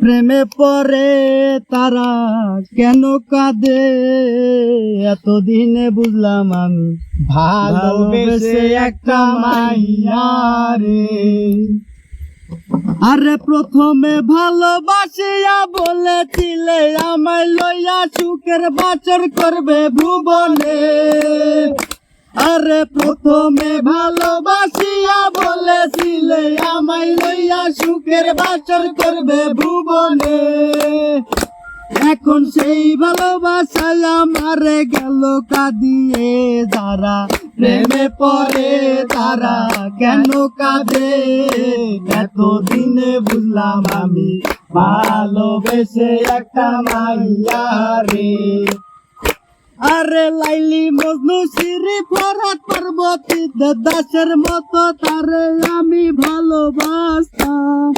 প্রেমে পরে তারা কেন কাঁদে? এতদিনে বুঝলাম আমি ভালোবেসে একটা মাইয়ারে আরে প্রথমে ভালোবাসিয়া বলেছিলে, আমায় লইয়া সুখের বাচর করবে ভুবনে। আরে প্রথমে ভালোবাসিয়া লইয়া সুখের বাচর করবে ভুবনে। এখন সেই ভালোবাসায় আমারে গেল কাঁদিয়ে যারা। প্রেমে পরে তারা কেন কাঁদে? এতদিনে বুঝলাম আমি ভালোবেসে একটা মাইয়া রে। আরে লাইলি মজনু সিরি ফরাত পার্বতী দাসের মতো তারে আমি ভালোবাসতাম।